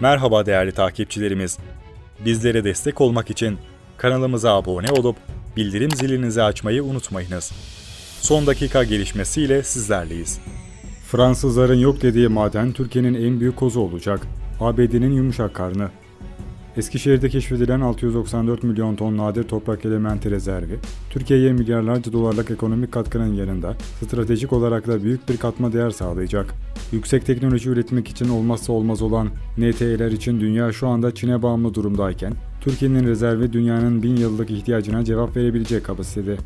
Merhaba değerli takipçilerimiz. Bizlere destek olmak için kanalımıza abone olup bildirim zilinizi açmayı unutmayınız. Son dakika gelişmesiyle sizlerleyiz. Fransızların yok dediği maden Türkiye'nin en büyük kozu olacak. ABD'nin yumuşak karnı. Eskişehir'de keşfedilen 694 milyon ton nadir toprak elementi rezervi, Türkiye'ye milyarlarca dolarlık ekonomik katkının yanında stratejik olarak da büyük bir katma değer sağlayacak. Yüksek teknoloji üretmek için olmazsa olmaz olan NTE'ler için dünya şu anda Çin'e bağımlı durumdayken, Türkiye'nin rezervi dünyanın bin yıllık ihtiyacına cevap verebilecek kapasitede.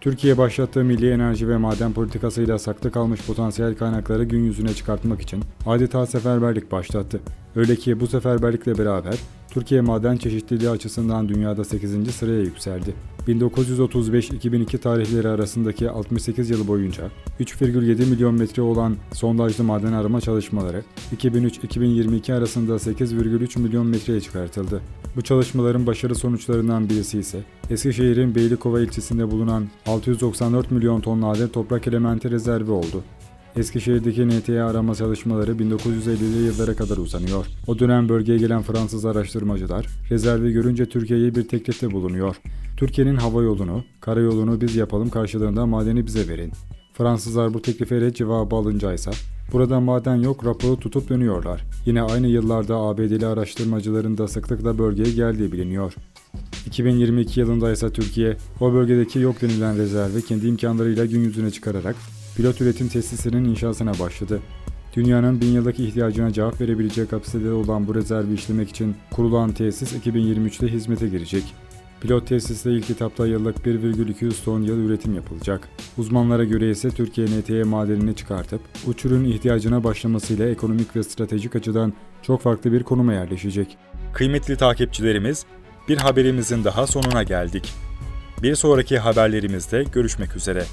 Türkiye başlattığı milli enerji ve maden politikasıyla saklı kalmış potansiyel kaynakları gün yüzüne çıkartmak için adeta seferberlik başlattı. Öyle ki bu seferberlikle beraber Türkiye maden çeşitliliği açısından dünyada 8. sıraya yükseldi. 1935-2002 tarihleri arasındaki 68 yıl boyunca 3,7 milyon metre olan sondajlı maden arama çalışmaları 2003-2022 arasında 8,3 milyon metreye çıkartıldı. Bu çalışmaların başarı sonuçlarından birisi ise Eskişehir'in Beylikova ilçesinde bulunan 694 milyon ton nadir toprak elementi rezervi oldu. Eskişehir'deki NTA arama çalışmaları 1950'li yıllara kadar uzanıyor. O dönem bölgeye gelen Fransız araştırmacılar rezervi görünce Türkiye'ye bir teklifte bulunuyor. Türkiye'nin hava yolunu, karayolunu biz yapalım karşılığında madeni bize verin. Fransızlar bu teklife red cevabı alınca ise burada maden yok raporu tutup dönüyorlar. Yine aynı yıllarda ABD'li araştırmacıların da sıklıkla bölgeye geldiği biliniyor. 2022 yılında ise Türkiye o bölgedeki yok denilen rezervi kendi imkanlarıyla gün yüzüne çıkararak pilot üretim tesisinin inşasına başladı. Dünyanın bin yıllık ihtiyacına cevap verebilecek kapasitede olan bu rezervi işlemek için kurulan tesis 2023'te hizmete girecek. Pilot tesiste ilk etapta yıllık 1,200 ton yıl üretim yapılacak. Uzmanlara göre ise Türkiye NTE madenini çıkartıp uçurun ihtiyacına başlamasıyla ekonomik ve stratejik açıdan çok farklı bir konuma yerleşecek. Kıymetli takipçilerimiz, bir haberimizin daha sonuna geldik. Bir sonraki haberlerimizde görüşmek üzere.